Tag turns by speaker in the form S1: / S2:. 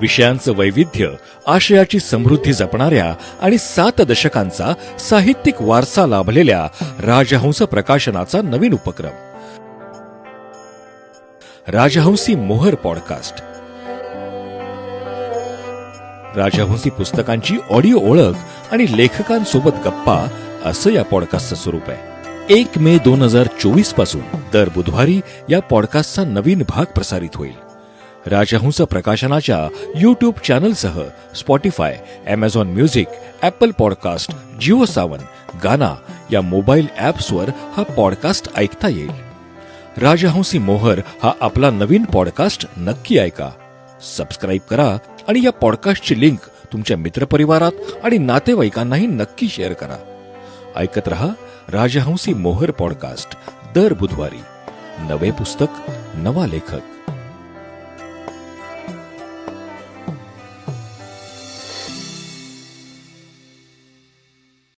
S1: विषयांचं वैविध्य आशयाची समृद्धी जपणाऱ्या आणि सात दशकांचा साहित्यिक वारसा लाभलेल्या राजहंस प्रकाशनाचा नवीन उपक्रम. राजहंसी मोहर पॉडकास्ट. राजहंसी पुस्तकांची ऑडिओ ओळख आणि लेखकांसोबत गप्पा असं या पॉडकास्टचं स्वरूप आहे. एक मे दोन हजार चोवीसपासून दर बुधवारी या पॉडकास्टचा नवीन भाग प्रसारित होईल. राजहंस प्रकाशनाच्या YouTube चॅनलसह Spotify Amazon music Apple podcast Jio Saavn Gaana या मोबाईल ॲप्सवर हा पॉडकास्ट ऐकता येईल. राजहंसी मोहर हा आपला नवीन पॉडकास्ट नक्की ऐका. सबस्क्राईब करा आणि या पॉडकास्टची लिंक तुमच्या मित्रपरिवारात आणि नातेवाईकांनाही नक्की शेअर करा. ऐकत रहा राजहंसी मोहर पॉडकास्ट दर बुधवारी. नवे पुस्तक नवा लेखक.